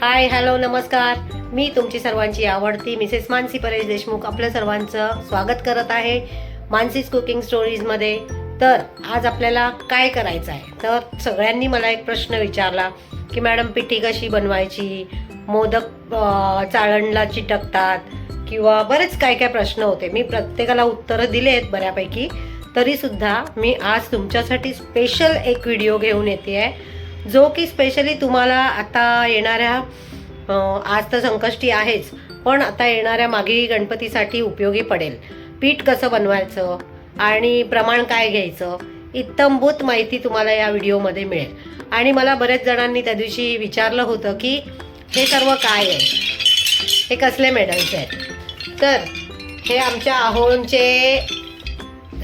Hi hello नमस्कार. मी तुमची सर्वांची आवडती मिसेस मानसी परेश देशमुख आपल्या सर्वांचं स्वागत करत आहे मानसीज कुकिंग स्टोरीजमध्ये तर आज आपल्याला काय करायचं आहे? तर सगळ्यांनी मला एक प्रश्न विचारला की मॅडम पिठी कशी बनवायची? मोदक चाळणला चिटकतात किंवा बरेच काय काय प्रश्न होते. मी प्रत्येकाला उत्तरं दिले आहेत बऱ्यापैकी. तरीसुद्धा मी आज तुमच्यासाठी स्पेशल एक व्हिडिओ घेऊन येते आहे. जो की स्पेशली तुम्हाला आता येणाऱ्या आज तर संकष्टी आहेच पण आता येणाऱ्या मागे गणपतीसाठी उपयोगी पडेल. पीठ कसं बनवायचं आणि प्रमाण काय घ्यायचं इत्तमभूत माहिती तुम्हाला या व्हिडिओमध्ये मिळेल. आणि मला बऱ्याच जणांनी त्या दिवशी विचारलं होतं की हे सर्व काय आहे? हे कसले मेडल्स आहेत? तर हे आमच्या आहोळचे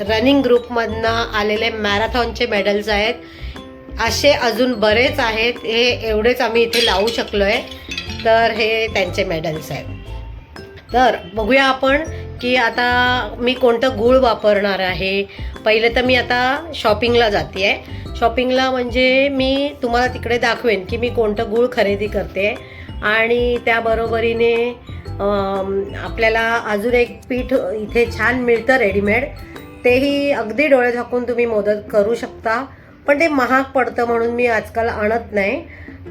रनिंग ग्रुपमधनं आलेले मॅरेथॉनचे मेडल्स आहेत. असे अजून बरेच आहेत. हे एवढेच आम्ही इथे लावू शकलो आहे तर हे त्यांचे मेडल्स आहेत. तर बघूया आपण की आता मी कोणतं गूळ वापरणार आहे. पहिले तर मी आता शॉपिंगला जाते आहे शॉपिंगला म्हणजे मी तुम्हाला तिकडे दाखवेन की मी कोणतं गूळ खरेदी करते. आणि त्याबरोबरीने आपल्याला अजून एक पीठ इथे छान मिळतं रेडीमेड तेही अगदी डोळे झाकून तुम्ही मदत करू शकता. पण ते महाग पडतं म्हणून मी आजकाल आणत नाही.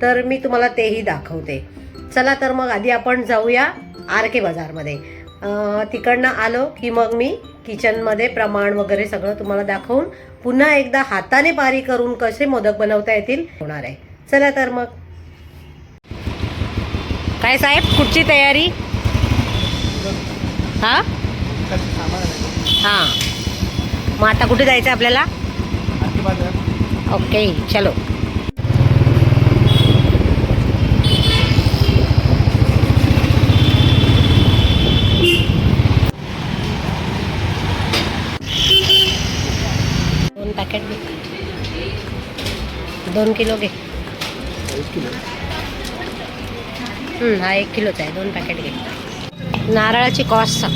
तर मी तुम्हाला तेही दाखवते. चला तर मग आधी आपण जाऊया आर के बाजारमध्ये. तिकडनं आलो की मग मी किचनमध्ये प्रमाण वगैरे सगळं तुम्हाला दाखवून पुन्हा एकदा हाताने पारी करून कसे मोदक बनवता येतील होणार आहे. चला तर मग. काय साहेब कुठची तयारी? हा? हां. मग आता कुठे जायचं आपल्याला? ओके चलो। दोन पॅकेट दोन किलो घे. हं, एक किलोचा आहे दोन पॅकेट घे. नारळाची कॉस्ट सांग.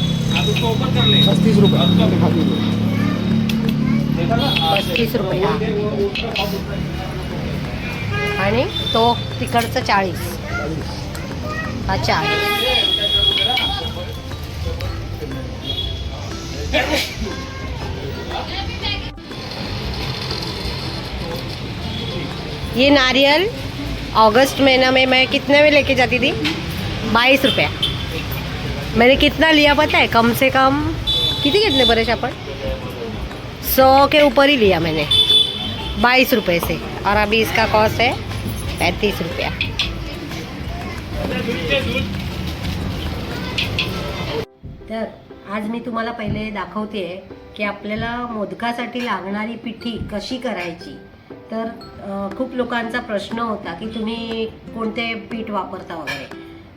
पस्तीस रुपये. पस्तीस रुपये. आणि तो तिकडचा चाळीस. हा चाळीस. ये नारियल अगस्त महीना में मैं कितने में लेके जाती थी? बाईस रुपया. मैंने कितना लिया पता है? कम से कम किती घेतले बरेच आपण सौ के ऊपर ही लिया मैंने। बाईस रुपए से। और अभी इसका कॉस्ट है पैंतीस रुपया। तर आज मी तुम्हाला पहिले दाखवते की आपल्याला मोदकासाठी लागणारी पिठी कशी करायची. तर खूप लोकांचा प्रश्न होता की तुम्ही कोणते पीठ वापरता वगैरे.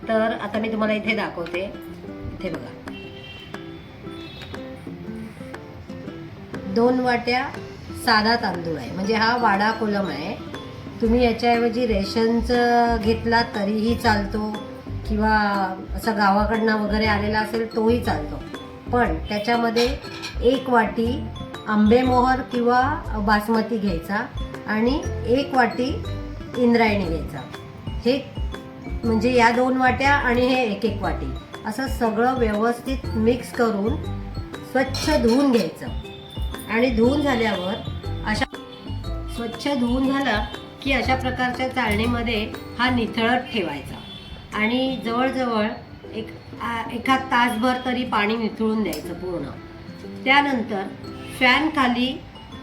तर आता मी तुम्हाला इथे दाखवते. इथे बघा. दोन वाट्या साधा तांदूळ आहे. म्हणजे हा वाडा कोलम आहे. तुम्ही याच्याऐवजी रेशनचं घेतला तरीही चालतो किंवा असं गावाकडनं वगैरे आलेला असेल तोही चालतो. पण त्याच्यामध्ये एक वाटी आंबेमोहर किंवा बासमती घ्यायचा आणि एक वाटी इंद्रायणी घ्यायचा. हे म्हणजे या दोन वाट्या आणि हे एक एक वाटी. असं सगळं व्यवस्थित मिक्स करून स्वच्छ धुवून घ्यायचं. आणि धुवून झाल्यावर अशा स्वच्छ धुवून झाला की अशा प्रकारच्या चाळणीमध्ये हा निथळत ठेवायचा. आणि जवळजवळ एक एखाद तासभर तरी पाणी निथळून द्यायचं पूर्ण. त्यानंतर फॅन खाली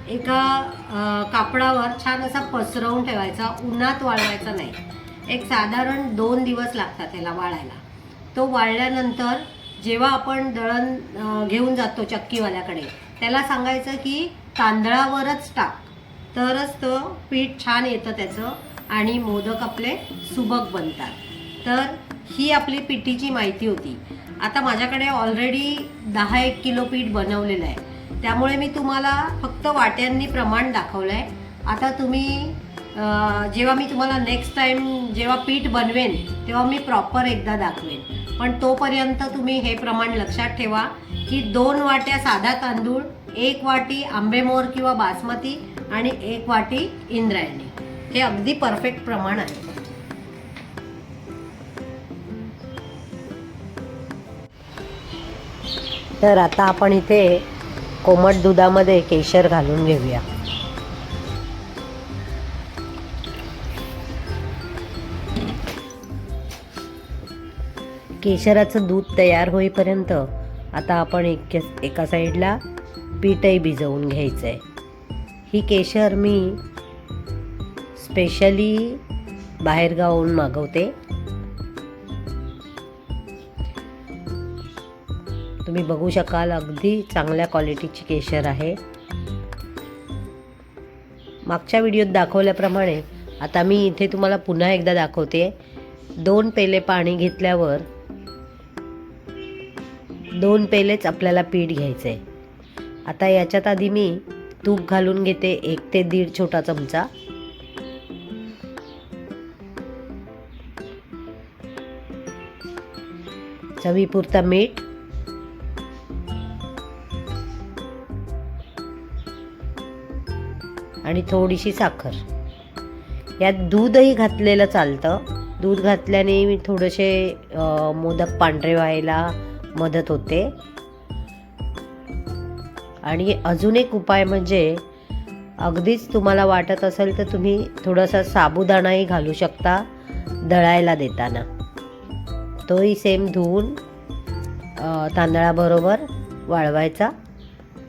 एका कापडावर छान असा पसरवून ठेवायचा उन्हात वाळवायचा नाही. एक साधारण दोन दिवस लागतात त्याला वाळायला. तो वाळल्यानंतर जेव्हा आपण दळण घेऊन जातो चक्कीवाल्याकडे त्याला सांगायचं की तांदळावरच टाक. तरच तो पीठ छान येतं त्याचं आणि मोदक आपले सुबक बनतात. तर ही आपली पिठीची माहिती होती. आता माझ्याकडे ऑलरेडी दहा एक किलो पीठ बनवलेलं आहे. त्यामुळे मी तुम्हाला फक्त वाट्यांनी प्रमाण दाखवलं आहे आता तुम्ही जेव्हा मी तुम्हाला नेक्स्ट टाईम जेव्हा पीठ बनवेन तेव्हा मी प्रॉपर एकदा दाखवेन. पण तोपर्यंत तुम्ही हे प्रमाण लक्षात ठेवा. की दोन वाट्या साधा तांदूळ एक वाटी आंबेमोर किंवा बासमती आणि एक वाटी इंद्रायणी. हे अगदी परफेक्ट प्रमाण आहे. तर आता आपण इथे कोमट दुधामध्ये केशर घालून घेऊया. केशराचं दूध तयार होईपर्यंत आता आपण एक एका साईडला पीठही भिजवून घ्यायचं आहे ही केशर मी स्पेशली बाहेरगावाहून मागवते. तुम्ही बघू शकाल अगदी चांगल्या क्वालिटीची केशर आहे. मागच्या व्हिडिओत दाखवल्याप्रमाणे आता मी इथे तुम्हाला पुन्हा एकदा दाखवते. दोन पेले पाणी घेतल्यावर दोन पेलेच आपल्याला पीठ घ्यायचं आहे आता याच्यात आधी मी तूप घालून घेते एक ते दीड छोटा चमचा. चवीपुरता मीठ. आणि थोडीशी साखर. यात दूधही घातलेलं चालतं. दूध घातल्याने मी थोडेसे मोदक पांढरे व्हायला मदत होते. आणि अजून एक उपाय म्हणजे अगदीच तुम्हाला वाटत असेल तर तुम्ही थोडासा साबुदाणाही घालू शकता दळायला देताना. तोही सेम धुवून तांदळाबरोबर वाळवायचा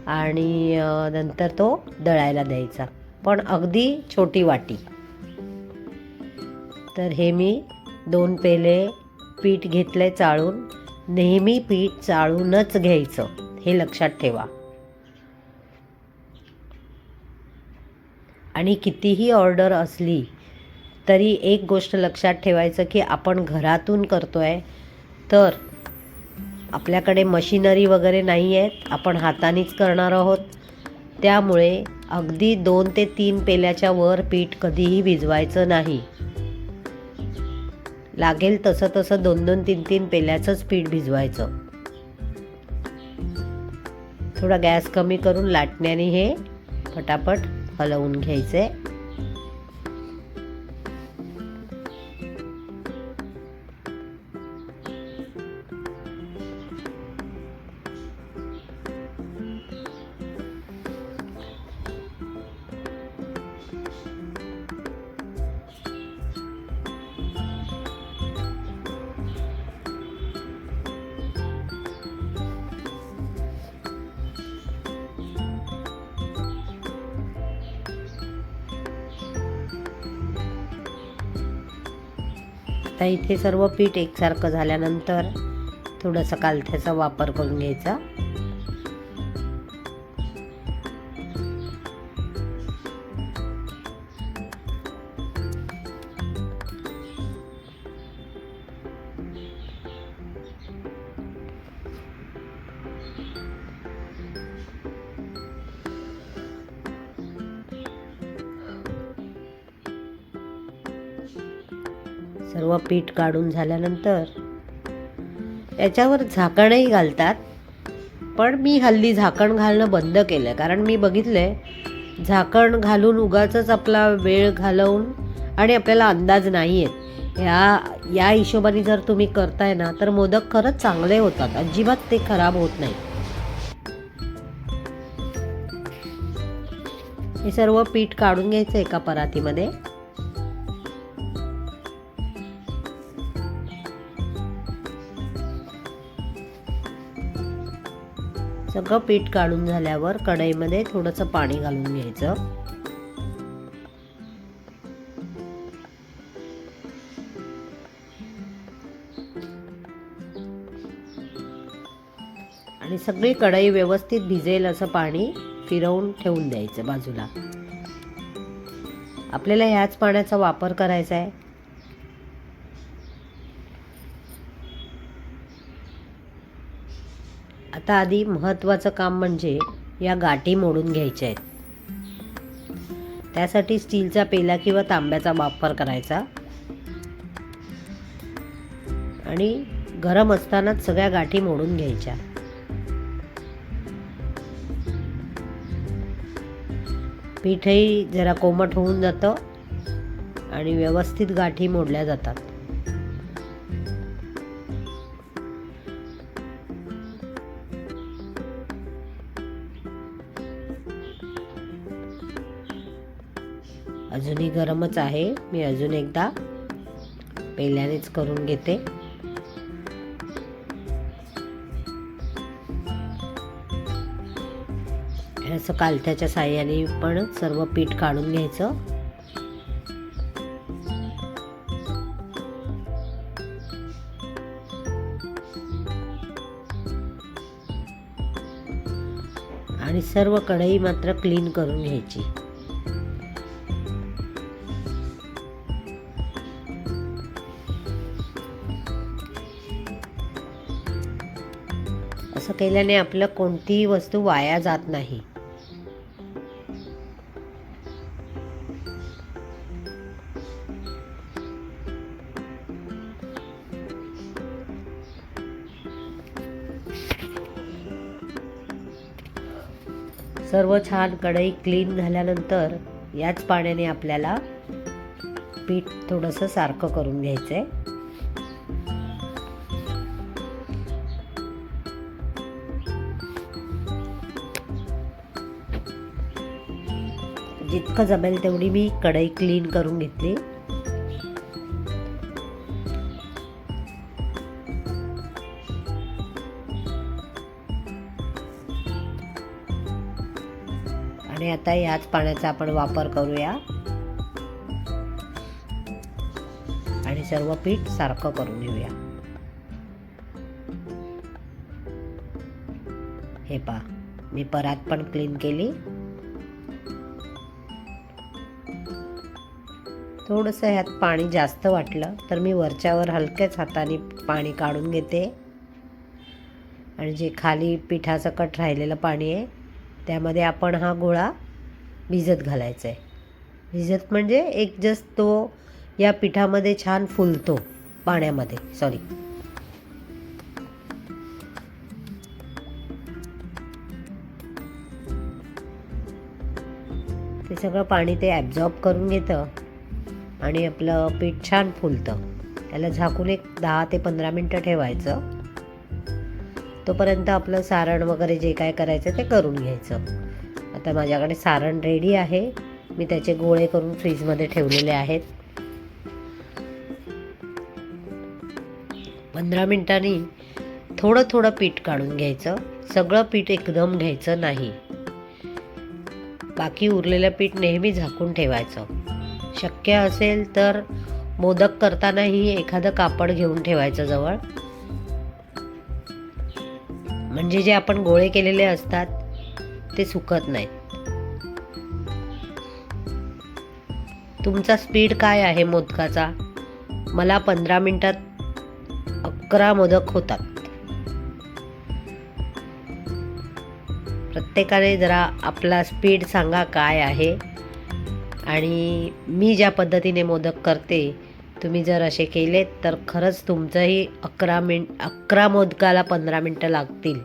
आणि नंतर तो दळायला द्यायचा. पण अगदी छोटी वाटी. तर हे मी दोन पेले पीठ घेतले चाळून. नेहमी पीठ चाळूनच घ्यायचं हे लक्षात ठेवा. आणि कितीही ऑर्डर असली तरी एक गोष्ट लक्षात ठेवायचं की आपण घरातून करतो आहे तर आपल्याकडे मशिनरी वगैरे नाही आहेत आपण हातानेच करणार आहोत. त्यामुळे अगदी दोन ते तीन पेल्याच्या वर पीठ कधीही भिजवायचं नाही. लागेल तसं तसं दोन दोन तीन तीन पेल्याचंच पीठ भिजवायचं. थोडा गॅस कमी करून लाटण्याने हे फटाफट हलवून घ्यायचे. इथे सर्व पीठ एकसारखं झाल्यानंतर थोडंसं कालथ्याचा वापर करून घ्यायचा. सर्व पीठ काढून झाल्यानंतर याच्यावर झाकणही घालतात. पण मी हल्ली झाकण घालणं बंद केलं कारण मी बघितलं आहे झाकण घालून उगाच आपला वेळ घालवून आणि आपल्याला अंदाज नाही आहेत ह्या या हिशोबाने जर तुम्ही करताय ना तर मोदक खरंच चांगले होतात. अजिबात ते खराब होत नाही. हे सर्व पीठ काढून घ्यायचं एका परातीमध्ये. सगळं पीठ काढून झाल्यावर कढईमध्ये थोडंसं पाणी घालून घ्यायचं. आणि सगळी कढई व्यवस्थित भिजेल असं पाणी फिरवून ठेवून द्यायचं बाजूला. आपल्याला ह्याच पाण्याचा वापर करायचा आहे. आता आधी महत्त्वाचं काम म्हणजे या गाठी मोडून घ्यायच्या आहेत. त्यासाठी स्टीलचा पेला किंवा तांब्याचा वापर करायचा. आणि गरम असतानाच सगळ्या गाठी मोडून घ्यायच्या. पीठही जरा कोमट होऊन जातं आणि व्यवस्थित गाठी मोडल्या जातात. अजूनही गरमच आहे. मी अजून एकदा पहिल्यानेच करून घेते. असं कालथ्याच्या साह्याने पण सर्व पीठ काढून घ्यायचं. आणि सर्व कढई मात्र क्लीन करून घ्यायची. असं केल्याने आपलं कोणतीही वस्तू वाया जात नाही. सर्व छान कढई क्लीन झाल्यानंतर याच पाण्याने आपल्याला पीठ थोडंसं सारखं करून घ्यायचं आहे जितकं जमेल तेवढी मी कढई क्लीन करून घेतली. आणि आता याच पाण्याचा आपण वापर करूया. आणि सर्व पीठ सारखं करून घेऊया. हे पा मी परात पण क्लीन केली. थोडंसं ह्यात पाणी जास्त वाटलं तर मी वरच्यावर हलक्याच हाताने पाणी काढून घेते. आणि जे खाली पिठासकट राहिलेलं पाणी आहे त्यामध्ये आपण हा गोळा भिजत घालायचा आहे भिजत म्हणजे एक जस्ट तो या पिठामध्ये छान फुलतो पाण्यामध्ये सॉरी ते सगळं पाणी ते ॲब्झॉर्ब करून घेतं. आणि आपलं पीठ छान फुलतं. त्याला झाकून एक दहा ते पंधरा मिनटं ठेवायचं. तोपर्यंत आपलं सारण वगैरे जे काय करायचं ते करून घ्यायचं. आता माझ्याकडे सारण रेडी आहे. मी त्याचे गोळे करून फ्रीजमध्ये ठेवलेले आहेत. पंधरा मिनटांनी थोडं थोडं पीठ काढून घ्यायचं. सगळं पीठ एकदम घ्यायचं नाही. बाकी उरलेलं पीठ नेहमी झाकून ठेवायचं. शक्य असेल तर मोदक करतानाही एखादं कापड घेऊन ठेवायचं जवळ. म्हणजे जे आपण गोळे केलेले असतात ते सुकत नाही तुमचा स्पीड काय आहे मोदकाचा? मला पंधरा मिनिटात अकरा मोदक होतात. प्रत्येकाने जरा आपला स्पीड सांगा काय आहे. आणि मी ज्या पद्धतीने मोदक करते तुम्ही जर असे केलेत तर खरंच तुमचंही अकरा मिन अकरा मोदकाला पंधरा मिनटं लागतील.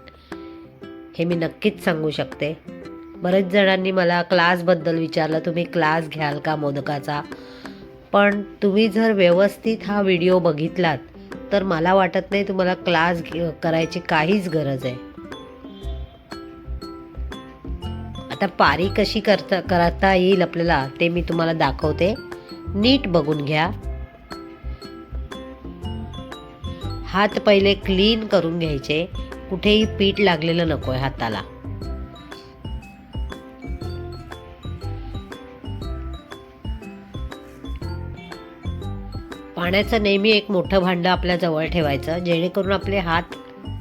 हे मी नक्कीच सांगू शकते. बरेच जणांनी मला क्लासबद्दल विचारलं तुम्ही क्लास घ्याल का मोदकाचा? पण तुम्ही जर व्यवस्थित हा व्हिडिओ बघितलात तर मला वाटत नाही तुम्हाला क्लास करायची काहीच गरज आहे. आता पारी कशी करता करता येईल आपल्याला ते मी तुम्हाला दाखवते. नीट बघून घ्या. हात पहिले क्लीन करून घ्यायचे. कुठेही पीठ लागलेलं नको आहे हाताला. पाण्याचं नेहमी एक मोठं भांडं आपल्या जवळ ठेवायचं. जेणेकरून आपले हात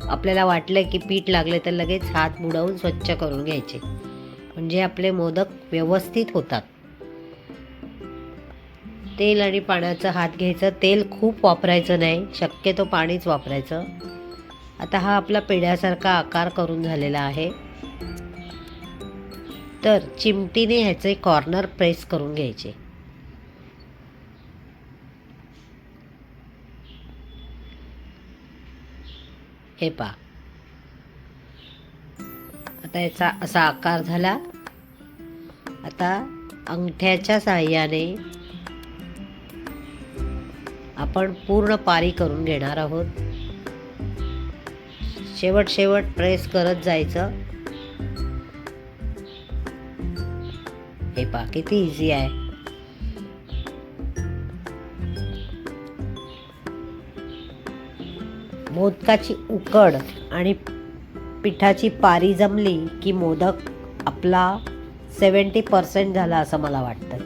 आपल्याला वाटलं की पीठ लागले तर लगेच हात बुडवून स्वच्छ करून घ्यायचे. म्हणजे आपले मोदक व्यवस्थित होतात. तेल आणि पाण्याचं हात घ्यायचं. तेल खूप वापरायचं नाही. शक्यतो पाणीच वापरायचं. आता हा आपला पेढ्यासारखा आकार करून झालेला आहे. तर चिमटीने ह्याचे कॉर्नर प्रेस करून घ्यायचे. हे पा आता याचा असा आकार झाला. आता अंगठ्याच्या साह्याने आपण पूर्ण पारी करून घेणार आहोत. शेवट शेवट प्रेस करत जायचं. हे पा किती इझी आहे. मोदकाची उकड आणि पिठाची पारी जमली की मोदक आपला सेवन्टी पर्सेंट झाला असं मला वाटतं.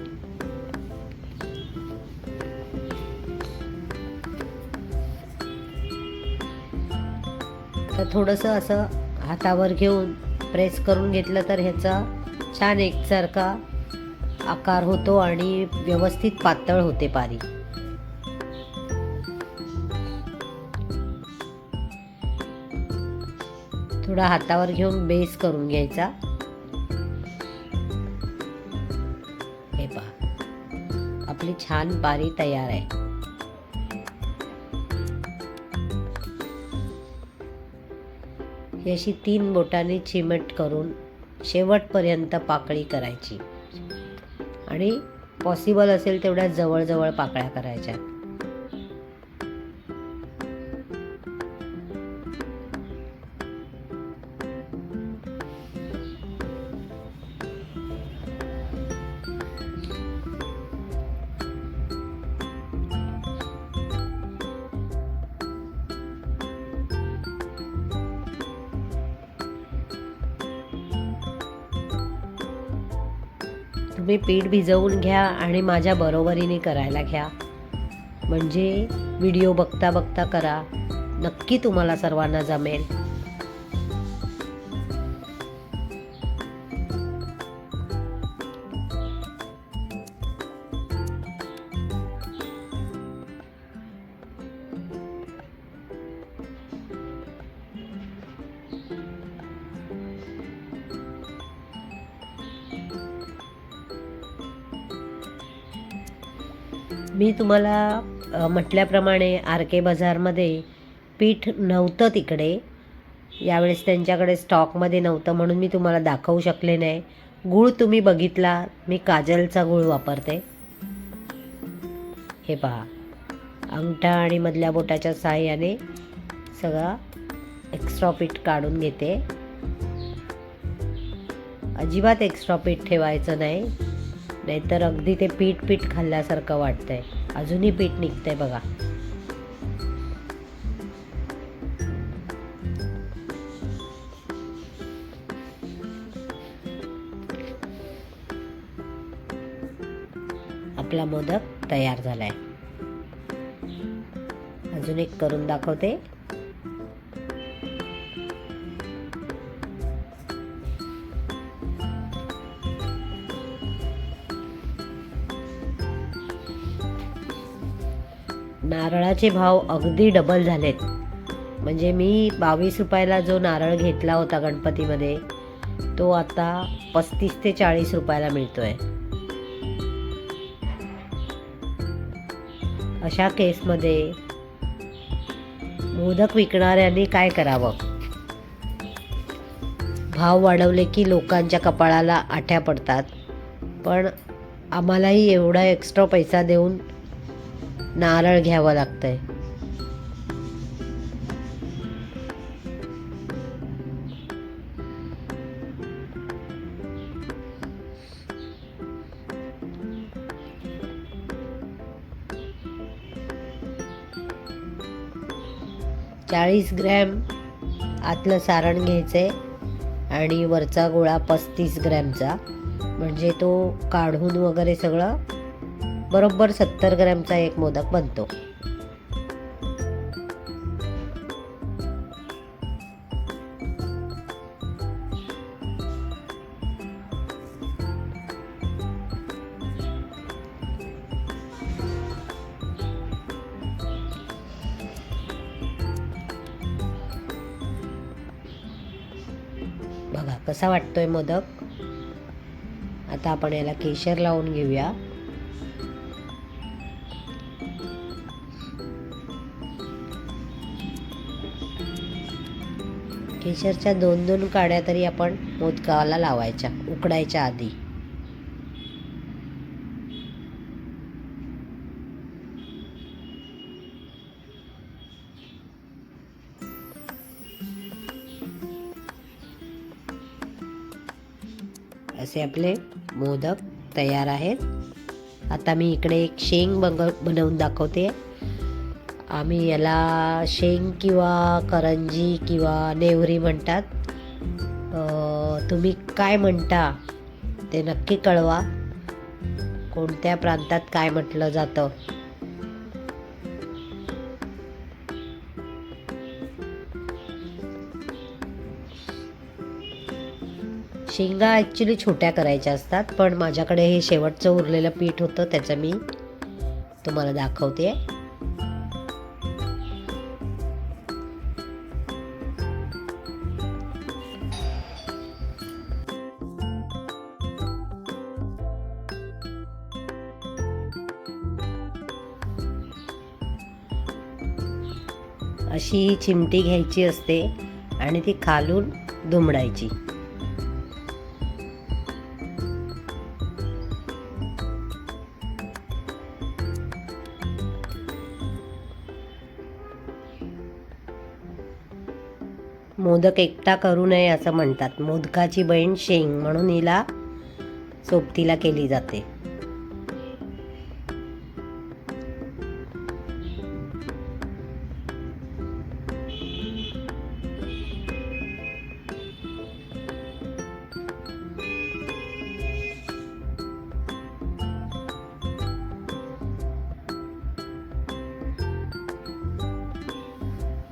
तर थोडंसं असं हातावर घेऊन प्रेस करून घेतलं तर ह्याचा छान एकसारखा आकार होतो आणि व्यवस्थित पातळ होते पारी. थोडा हातावर घेऊन बेस करून घ्यायचा. हे पहा. आपली छान पारी तयार आहे. अशी तीन बोटाने चिमट करून शेवटपर्यंत पाकळी करायची. आणि पॉसिबल असेल तेवढ्या जवळजवळ पाकळ्या करायच्या. पीठ भिजवून घ्या आणि माझ्या बरोबरीने करायला घ्या. म्हणजे व्हिडिओ बघता बघता करा. नक्की तुम्हाला सर्वांना जमेल. मी तुम्हाला म्हटल्याप्रमाणे आर के बाजारमध्ये पीठ नव्हतं तिकडे. यावेळेस त्यांच्याकडे स्टॉकमध्ये नव्हतं म्हणून मी तुम्हाला दाखवू शकले नाही. गूळ तुम्ही बघितला मी काजलचा गूळ वापरते. हे पहा अंगठा आणि मधल्या बोटाच्या सहाय्याने सगळा एक्स्ट्रा पीठ काढून घेते. अजिबात एक्स्ट्रा पीठ ठेवायचं नाही. नाहीतर अगदी ते पीठ पीठ खाल्ल्यासारखं वाटतंय. अजूनही पीठ निघतंय बघा. आपला मोदक तयार झालाय. अजून एक करून दाखवते. नारळाचे भाव अगदी डबल झालेत. म्हणजे मी बावीस रुपयाला जो नारळ घेतला होता गणपतीमध्ये तो आता पस्तीस ते चाळीस रुपयाला मिळतोय. अशा केसमध्ये मोदक विकणाऱ्यांनी काय करावं? भाव वाढवले की लोकांच्या कपाळाला आठ्या पडतात. पण आम्हालाही एवढा एक्स्ट्रा पैसा देऊन नारळ घ्यावं लागतंय. चाळीस ग्रॅम आतलं सारण घ्यायचे आणि वरचा गोळा पस्तीस ग्रॅमचा. म्हणजे तो काढून वगैरे सगळं बरोबर सत्तर ग्रॅमचा एक मोदक बनतो. बघा कसा वाटतोय मोदक? आता आपण याला केशर लावून घेऊया. केशरच्या दोन दोन काड्या तरी आपण मोदकाला लावायच्या उकडायच्या आधी. असे आपले मोदक तयार आहेत. आता मी इकडे एक शेंग बंग बनवून दाखवते. आम्ही याला शेंग किंवा करंजी किंवा नेवरी म्हणतात. तुम्ही काय म्हणता ते नक्की कळवा. कोणत्या प्रांतात काय म्हटलं जातं? शेंगा ॲक्च्युली छोट्या करायच्या असतात पण माझ्याकडे हे शेवटचं उरलेलं पीठ होतं त्याचं मी तुम्हाला दाखवते. अशी चिमटी घ्यायची असते आणि ती खालून दुमडायची. मोदक एकटा करू नये असं म्हणतात. मोदकाची बहीण शेंग म्हणून हिला सोबतीला केली जाते.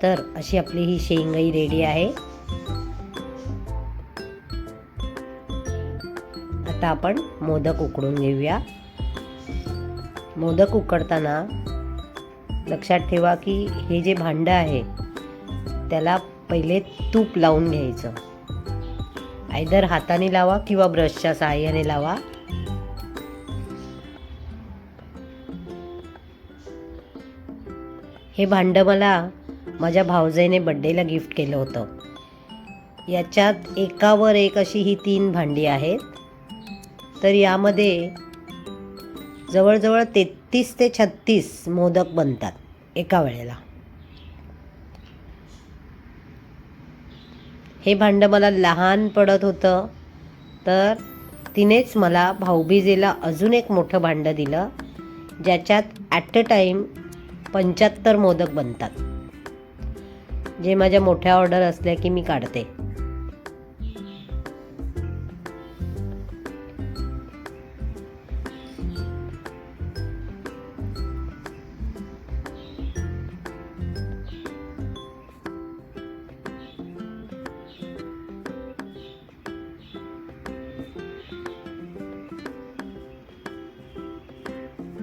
तर अशी आपली ही शेंगही रेडी आहे. आता आपण मोदक उकडून घेऊया. मोदक उकडताना लक्षात ठेवा की हे जे भांडं आहे त्याला पहिले तूप लावून घ्यायचं. आयदर हाताने लावा किंवा ब्रशच्या सहाय्याने लावा. हे भांडं मला माझ्या भावजाईने बड्डेला गिफ्ट केलं होतं. याच्यात एकावर एक अशी ही तीन भांडी आहेत. तर यामध्ये जवळजवळ तेहतीस ते छत्तीस मोदक बनतात एका वेळेला. हे भांडं मला लहान पडत होतं. तर तिनेच मला भाऊबीजेला अजून एक मोठं भांडं दिलं ज्याच्यात ॲट अ टाईम पंच्याहत्तर मोदक बनतात. जे माझ्या मोठ्या ऑर्डर असल्या की मी काढते.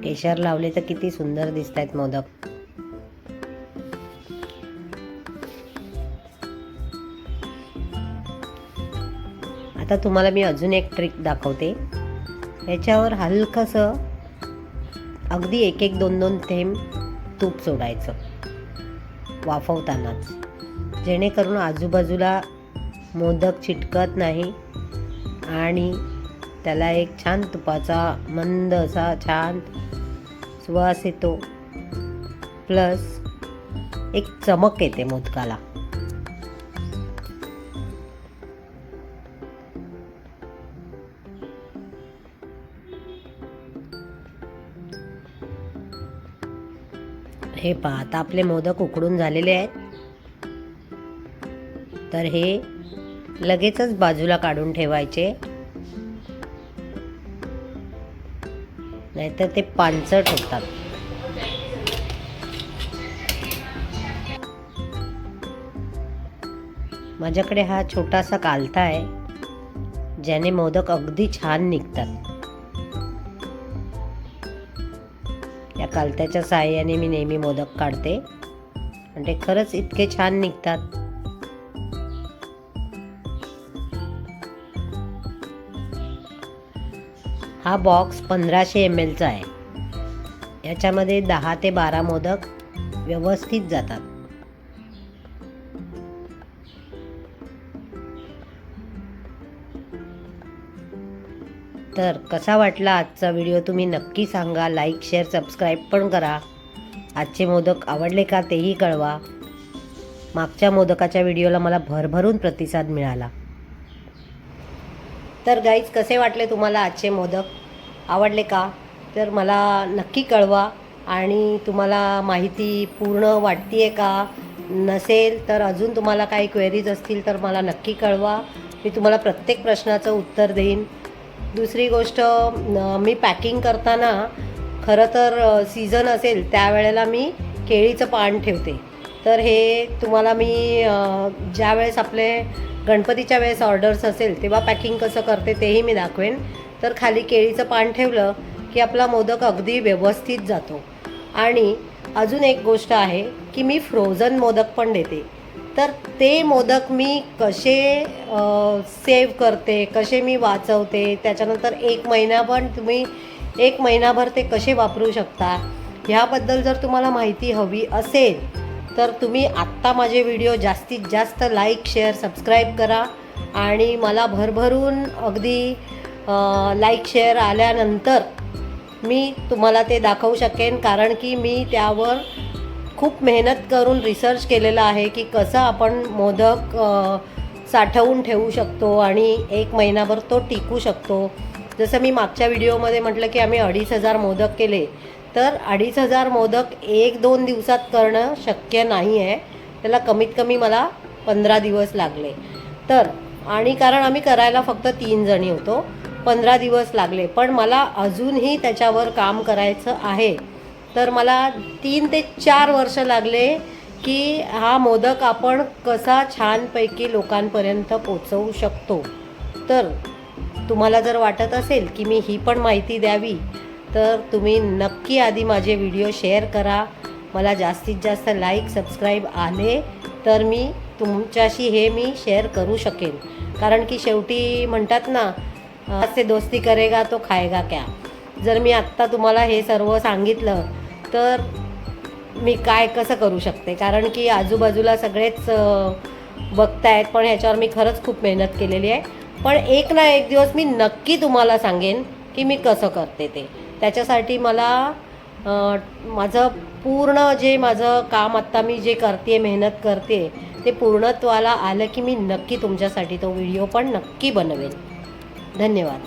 केशर लावले तर किती सुंदर दिसत आहेत मोदक. आता तुम्हाला मी अजून एक ट्रिक दाखवते. याच्यावर हलकंसं अगदी एक एक दोन दोन थेंब तूप सोडायचं. वाफवतानाच. जेणेकरून आजूबाजूला मोदक चिटकत नाही आणि त्याला एक छान तुपाचा मंद असा छान सुवास येतो. प्लस एक चमक येते मोदकाला. हे पहा आता आपले मोदक उकडून झालेले आहेत. तर हे लगेचच बाजूला काढून ठेवायचे. नाहीतर ते पानचट होतात माझ्याकडे हा छोटासा कालथा आहे ज्याने मोदक अगदी छान निघतात. कालत्याच्या साहाय्याने मी नेहमी मोदक काढते. आणि ते खरंच इतके छान निघतात. हा बॉक्स पंधराशे एम एलचा आहे. याच्यामध्ये दहा ते बारा मोदक व्यवस्थित जातात. तर कसा वाटला आजचा व्हिडिओ तुम्ही नक्की सांगा. लाईक शेअर सबस्क्राईब पण करा. आजचे मोदक आवडले का तेही कळवा. मागच्या मोदकाच्या व्हिडिओला मला भरभरून प्रतिसाद मिळाला. तर गाईज कसे वाटले तुम्हाला आजचे मोदक? आवडले का? तर मला नक्की कळवा. आणि तुम्हाला माहिती पूर्ण वाटते का? नसेल तर अजून तुम्हाला काही क्वेरीज असतील तर मला नक्की कळवा. मी तुम्हाला प्रत्येक प्रश्नाचं उत्तर देईन. दुसरी गोष्ट मी पॅकिंग करताना खरं तर सीझन असेल त्यावेळेला मी केळीचं पान ठेवते. तर हे तुम्हाला मी ज्या ज्यावेळेस आपले गणपतीच्या वेळेस ऑर्डर्स असेल तेव्हा पॅकिंग कसं करते तेही मी दाखवेन. तर खाली केळीचं पान ठेवलं की आपला मोदक अगदी व्यवस्थित जातो. आणि अजून एक गोष्ट आहे की मी फ्रोझन मोदक पण देते. तर ते मोदक मी कसे सेव्ह करते कसे मी वाचवते त्याच्यानंतर एक महिना पण तुम्ही एक महिनाभर ते कसे वापरू शकता ह्याबद्दल जर तुम्हाला माहिती हवी असेल तर तुम्ही आत्ता माझे व्हिडिओ जास्तीत जास्त लाईक शेअर सबस्क्राईब करा आणि मला भरभरून अगदी लाईक शेअर आल्यानंतर मी तुम्हाला ते दाखवू शकेन कारण की मी त्यावर खूप मेहनत करून रिसर्च केलेला आहे की कसं आपण मोदक साठवून ठेवू शकतो आणि एक महिनाभर तो टिकू शकतो. जसं मी मागच्या व्हिडिओमध्ये म्हटलं की आम्ही अडीच हजार मोदक केले तर अडीच हजार मोदक एक दोन दिवसात करणं शक्य नाही आहे त्याला कमीत कमी मला पंधरा दिवस लागले. तर आणि कारण आम्ही करायला फक्त तीन जणी होतो पंधरा दिवस लागले. पण मला अजूनही त्याच्यावर काम करायचं आहे. तर मला तीन ते चार वर्ष लागले की हा मोदक आपण कसा छानपैकी लोकांपर्यंत पोचवू शकतो. तर तुम्हाला जर वाटत असेल की मी ही पण माहिती द्यावी तर तुम्ही नक्की आधी माझे व्हिडिओ शेअर करा. मला जास्तीत जास्त लाईक सबस्क्राईब आले तर मी तुमच्याशी हे मी शेअर करू शकेन. कारण की शेवटी म्हणतात ना असे दोस्ती करेगा तो खाएगा क्या? जर मी आत्ता तुम्हाला हे सर्व सांगितलं तर मी काय कसं करू शकते? कारण की आजूबाजूला सगळेच बघतायत पण ह्याच्यावर मी खरंच खूप मेहनत केलेली आहे. पण एक ना एक दिवस मी नक्की तुम्हाला सांगेन की मी कसं करते ते. त्याच्यासाठी मला माझं पूर्ण जे माझं काम आत्ता मी जे करते मेहनत करते ते पूर्णत्वाला आलं की मी नक्की तुमच्यासाठी तो व्हिडिओ पण नक्की बनवेन. धन्यवाद.